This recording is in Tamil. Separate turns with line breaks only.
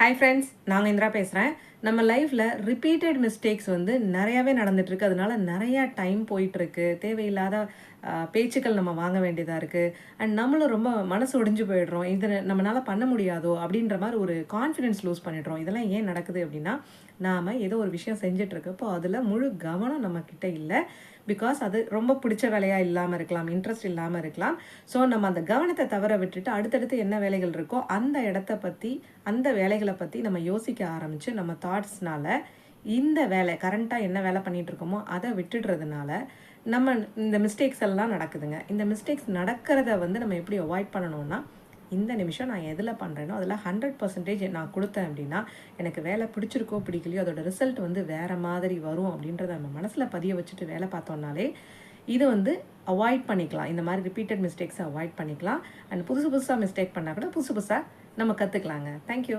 ஹாய் ஃப்ரெண்ட்ஸ் நாங்கள் இந்திரா பேசுகிறேன் நம்ம லைஃப்பில் ரிப்பீட்டட் மிஸ்டேக்ஸ் வந்து நிறையாவே நடந்துட்டுருக்கு. அதனால நிறையா டைம் போயிட்டுருக்கு. தேவையில்லாத பேச்சுக்கள் நம்ம வாங்க வேண்டியதாக இருக்குது அண்ட் நம்மளும் ரொம்ப மனசு ஒடிஞ்சு போயிடுறோம். இது நம்மளால் பண்ண முடியாதோ அப்படின்ற மாதிரி ஒரு கான்ஃபிடென்ஸ் லூஸ் பண்ணிடுறோம். இதெல்லாம் ஏன் நடக்குது அப்படின்னா நாம் ஏதோ ஒரு விஷயம் செஞ்சிட்ருக்கப்போ அதில் முழு கவனம் நம்மக்கிட்ட இல்லை. பிகாஸ் அது ரொம்ப பிடிச்ச வேலையாக இல்லாமல் இருக்கலாம். இன்ட்ரெஸ்ட் இல்லாமல் இருக்கலாம். ஸோ நம்ம அந்த கவனத்தை தவற விட்டுட்டு அடுத்தடுத்து என்ன வேலைகள் இருக்கோ அந்த இடத்த பற்றி அந்த வேலைகளை பற்றி நம்ம யோசிக்க ஆரம்பித்து நம்ம தாட்ஸ்னால் இந்த வேலை கரண்ட்டாக என்ன வேலை பண்ணிகிட்ருக்கோமோ இருக்கோமோ அதை விட்டுடுறதுனால நம்ம இந்த மிஸ்டேக்ஸ் எல்லாம் நடக்குதுங்க. இந்த மிஸ்டேக்ஸ் நடக்கிறத வந்து நம்ம எப்படி அவாய்ட் பண்ணணும்னா இந்த நிமிஷம் நான் எதில் பண்ணுறேனோ அதில் ஹண்ட்ரட் பர்சன்டேஜ் நான் கொடுத்தேன் அப்படின்னா எனக்கு வேலை பிடிச்சிருக்கோ பிடிக்கலையோ அதோட ரிசல்ட் வந்து வேறு மாதிரி வரும் அப்படின்றத நம்ம மனசில் பதிய வச்சுட்டு வேலை பார்த்தோம்னாலே இது வந்து அவாய்ட் பண்ணிக்கலாம். இந்த மாதிரி ரிப்பீட்டட் மிஸ்டேக்ஸை அவாய்ட் பண்ணிக்கலாம். அண்ட் புதுசு புதுசாக மிஸ்டேக் பண்ணால் கூட புதுசு புதுசாக நம்ம கற்றுக்கலாங்க தேங்க்யூ